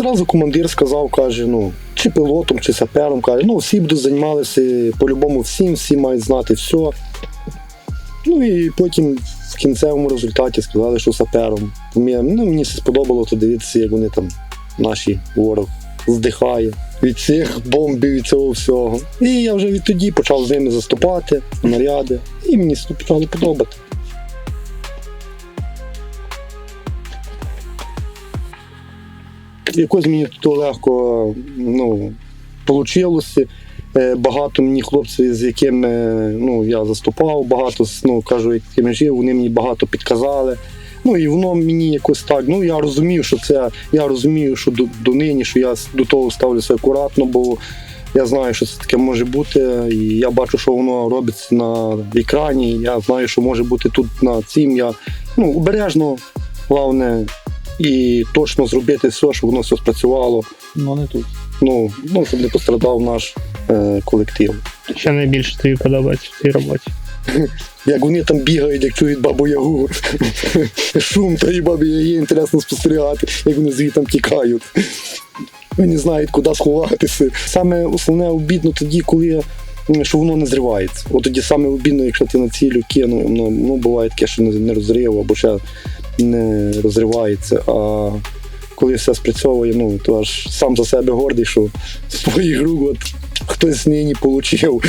Зразу командир сказав, каже, ну, чи пілотом, чи сапером, каже, ну всі будуть займалися по-любому всім, всі мають знати все. Ну і потім в кінцевому результаті сказали, що сапером. Ну, Мені сподобало то дивитися, як вони там, наші ворог, здихає від цих бомбів і цього всього. І я вже відтоді почав з ними заступати, наряди, і мені почало подобати. Якось мені то легко ну, вийшло. Багато мені хлопців, з якими ну, я заступав, багато ну, кажу, якими жив, вони мені багато підказали. Ну і воно мені якось так. Ну я розумів, що це. Я розумію, що до, до нині, що я до того ставлюся акуратно, бо я знаю, що це таке може бути. І я бачу, що воно робиться на екрані. Я знаю, що може бути тут на цім. Я ну, обережно, головне, і точно зробити все, щоб воно все спрацювало. Ну не тут. Ну, ну щоб не пострадав наш е, колектив. Що найбільше тобі подобається в цій роботі? Як вони там бігають, як чують бабу Ягу. Шум тої баби Яги, інтересно спостерігати, як вони звідти там тікають. Вони знають, куди сховатися. Саме основне обідно тоді, коли що воно не зривається. От тоді саме обідно, якщо ти на цілю кинув, ну, ну буває таке, що не, розрив або ще не розривається. А коли все спрацьовує, ну то аж сам за себе гордий, що з своїх рук хтось нині отримав.